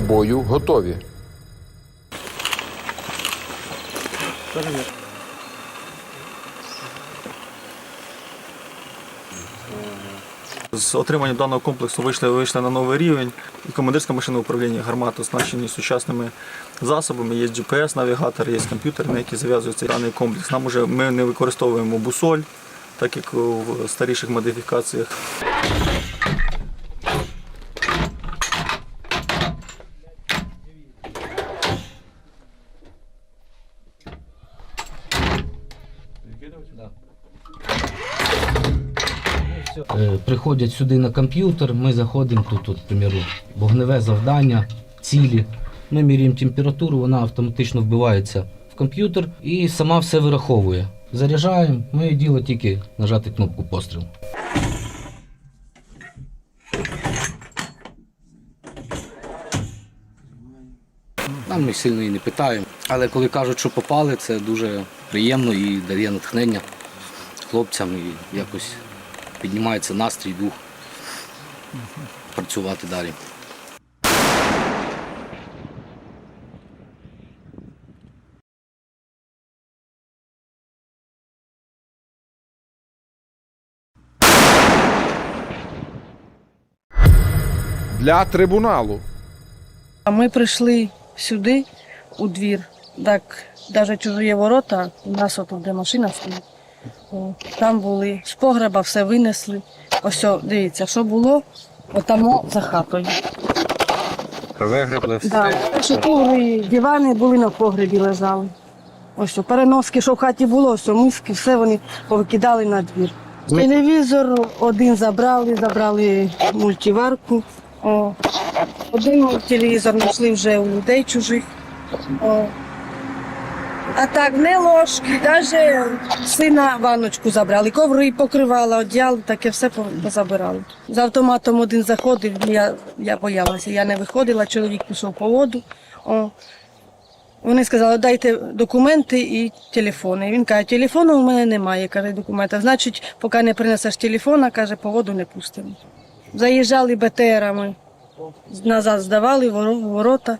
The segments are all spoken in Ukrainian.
бою готові. З отриманням даного комплексу вийшли, вийшли на новий рівень. І командирська машина управління гармати оснащені сучасними засобами. Є GPS-навігатор, є комп'ютер, на який зав'язується даний комплекс. Нам уже ми не використовуємо бусоль, так як в старіших модифікаціях. Е, Приходять сюди на комп'ютер, ми заходимо тут, от, приміру, вогневе завдання, цілі. Ми міряємо температуру, вона автоматично вбивається в комп'ютер і сама все вираховує. Заряджаємо, ми діло тільки нажати кнопку постріл. Нам ми сильно і не питаємо. Але коли кажуть, що попали, це дуже приємно і дає натхнення хлопцям і якось піднімається настрій, дух працювати далі. Для трибуналу А ми прийшли сюди, у двір. Так, навіть чужі ворота, у нас отут, де машина стоїть. О, Там були з погреба, все винесли. Ось, о, дивіться, що було, отамо за хатою. вигребли Да. Що коври, дивани були на погребі лежали. Ось, о, переноски, що в хаті було, ось, о, миски, все вони повикидали на двір. Телевізор один забрали, забрали мультиварку. О. Один телевізор знайшли вже у людей чужих. О. А так, не ложки, навіть сина ванночку забрали, коври покривала, одіяли, таке все позабирали. З автоматом один заходив, я, я боялася, я не виходила, чоловік пішов по воду. О. Вони сказали, дайте документи і телефони. Він каже, телефону у мене немає, каже, документів. Значить, поки не принесеш телефона, каже, по воду не пустимо. Заїжджали БТРами, назад здавали ворота,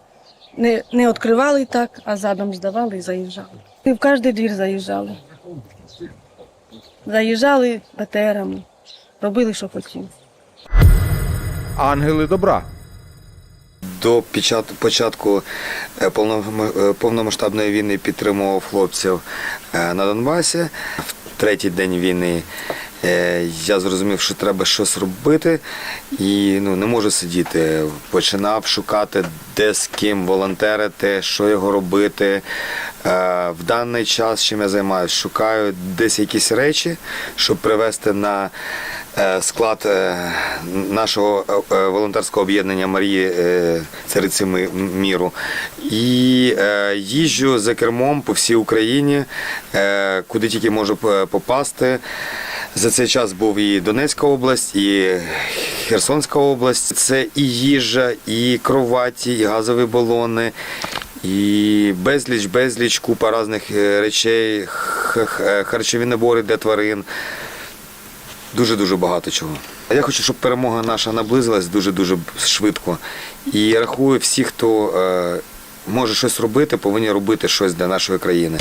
не, не відкривали так, а задом здавали і заїжджали. І в кожний двір заїжджали. Заїжджали БТРами, робили, що хотіли. ангели добра. До печат- початку е, е, повномасштабної війни підтримував хлопців е, на Донбасі. В третій день війни я зрозумів, що треба щось робити і ну, не можу сидіти. Починав шукати, де з ким волонтерити, що його робити. Е, В даний час, чим я займаюся, шукаю десь якісь речі, щоб привезти на е, склад е, нашого е, е, волонтерського об'єднання Марії е, Цариці Міру. І е, їжджу за кермом по всій Україні, е, куди тільки можу е, попасти. За цей час був і Донецька область, і Херсонська область. Це і їжа, і кроваті, і газові балони, і безліч, безліч, купа різних е, речей, х- харчові набори для тварин. Дуже-дуже багато чого. Я хочу, щоб перемога наша наблизилась дуже-дуже швидко. І я рахую, всі, хто е, може щось робити, повинні робити щось для нашої країни.